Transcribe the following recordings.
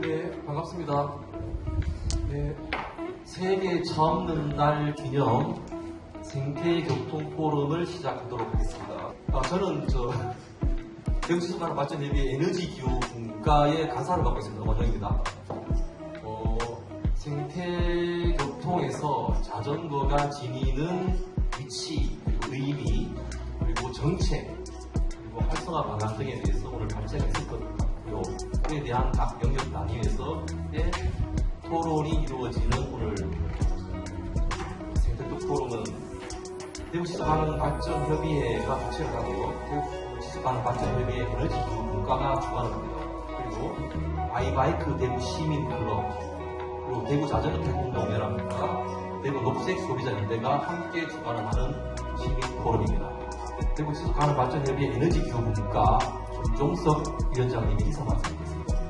네, 반갑습니다. 네, 세계 처없는 날 기념 생태 교통 포럼을 시작하도록 하겠습니다. 아, 저는 저 대구시설가는 발전 예비 에너지 기후 분과의 간사를 맡고 있습니다. 원영입니다. 어, 생태 교통에서 자전거 가 지니는 위치, 그리고 의미, 그리고 정책, 그리고 활성화 방안 등에 대해서 오늘 발제가 있을 것 같고요. 그에 대한 각 영역 단위에서 의 토론이 이루어지는 오늘 생태교 포럼은 대구시설가능 발전협의회가 주최를 하고요. 대구시설가능 발전협의회 에너지기후 분과가 주관을 합니다. 그리고 아이바이크 대구 시민클럽 그리고 대구 자전거 태국농협이라든가 대구 녹색 소비자연대가 함께 주관을 하는 시민 포럼입니다. 대구 지속 가능 발전 협의회 에너지 기후 분과 김종석 위원장님이 인사 말씀드리겠습니다.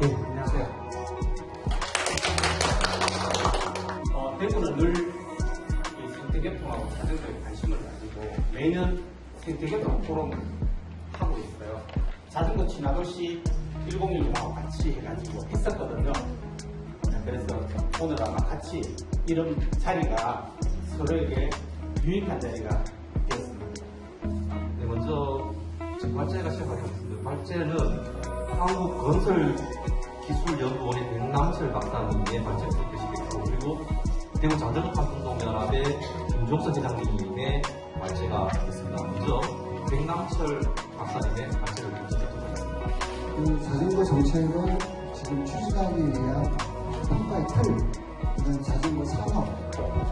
네, 안녕하세요. 어, 대구는 늘이 생태교통하고 자전거에 관심을 가지고 매년 생태교통 포럼을 하고 있어요. 자전거 친화도시 1016하고 같이 해가지고 했었거든요. 네, 그래서 오늘 아마 같이 이런 자리가 서로에게 유익한 자리가 먼저 발제가 시작하겠습니다. 발제는 한국건설기술연구원의 백남철 박사님의 발제를 들으시겠고 그리고 대구 자전거 탐통동연합의 김종석 회장님의 발제가 있습니다. 먼저 백남철 박사님의 발제를 듣도록 하겠습니다. 그 자전거 정책을 지금 추진하기 위한 평가의 틀, 자전거 산업,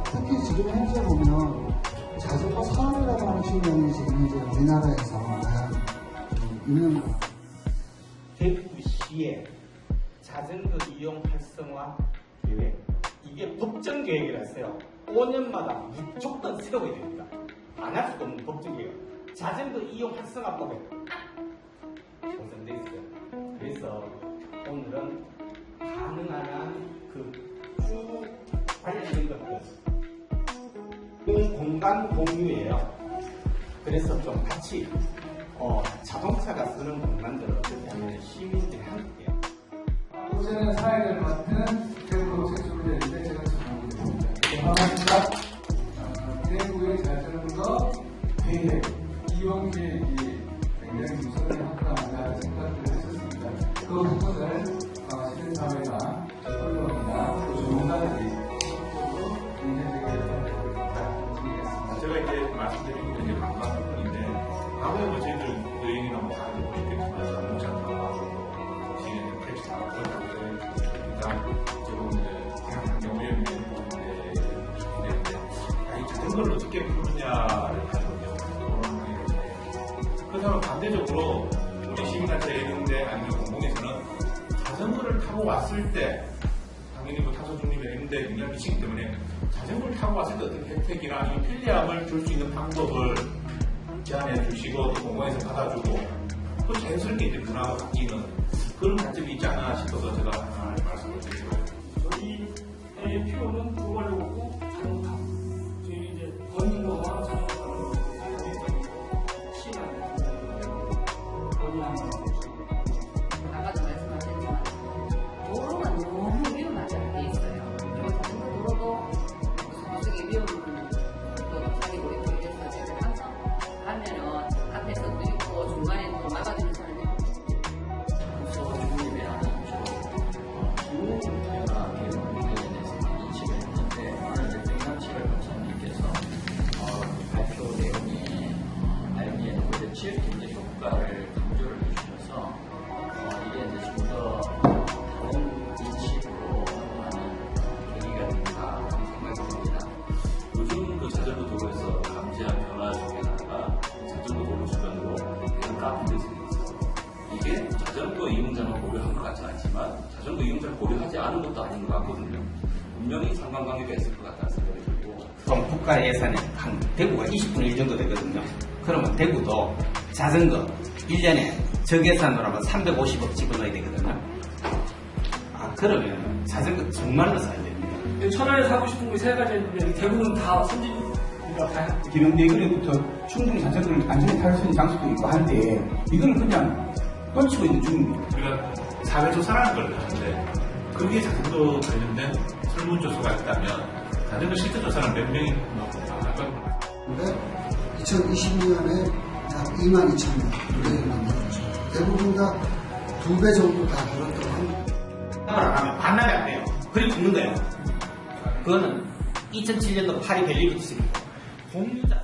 특히 지금 현재 보면 자전거 산업이라고 하는 측면이 지금 이제 우리나라에서 과연 음, 있는 것 대구시의 자전거 이용 활성화 계획. 이게 법정 계획이라서요. 5년마다 무조건 세워야 됩니다. 안 할 수가 없는 법정 계획. 자전거 이용 활성화법에 딱 정산돼 있어요. 그래서 오늘은 가능한 한그쭉 관련된 것들. 공- 공간 공유예요 그래서 좀 같이 어, 자동차가 쓰는 공간들을 어떻게 하면 시민들이 함께 호재는 사회를 맡은 대구 책소리인데 제가. 반갑습니다. 어, 대구의 자전거 대회 이용 계획이 굉장히 우선이 합당하다 생각을 했었습니다. 그 부분을 이제 말씀드린 게 되게 반가운 부분인데 과거에 뭐 저희들 여행이나 뭐 가는 거 보셨겠지만 자동차가 시에는 택시가 그렇다고 일단 조금 이제 경험이 있는데 이 자전거를 어떻게 푸느냐를 가지고 토론하게 되는데 그렇다면 반대적으로 우리 시민단체 이런데 아니면 공공에서는 자전거를 타고 왔을 때 당연히 뭐 타소 중립의 했는데 영향을 미치기 때문에 자전거를 타고 왔을 때 어떤 혜택이나 아니면 편리함을 줄 수 있는 방법을 제안해 주시고 또 공공에서 받아주고 또 자연스럽게 이제 문화가 바뀌는 그런 관점이 있지 않나 싶어서 제가 말씀을 드리고 대형 카페들이 생겼어요. 이게 자전거 이용자만 고려한 것 같지 않지만 자전거 이용자를 고려하지 않은 것도 아닌 것 같거든요. 분명히 상관관계가 있을 것 같다는 생각이 들고 보통 국가 예산이 한 대구가 20분의 1 정도 되거든요. 그러면 대구도 자전거 1년에 적예산으로 하면 350억 집어넣어야 되거든요. 아 그러면 자전거 정말로 사야 됩니다. 천안에 사고 싶은 게 세 가지 있는데 대부분 다 선진 기명대거리부터 충분히 자전거를 안전히 탈수 있는 장소도 있고 한데 이거는 그냥 뻗치고 있는 중입니다. 우리가 사회조사라는 걸 하는데 거기에 자전거 관련된 설문조사가 있다면 자전거 실제 조사는 몇 명이 나올까? 근데 2020년에 약 2만 2천 명 노래를 만들었죠. 대부분 다 두 배 정도 다 늘었다고 합니다. 안 하면 반납이 안 돼요. 그리고 죽는 거예요. 그거는 2007년도 파리 벨리비티스입니다. 공유자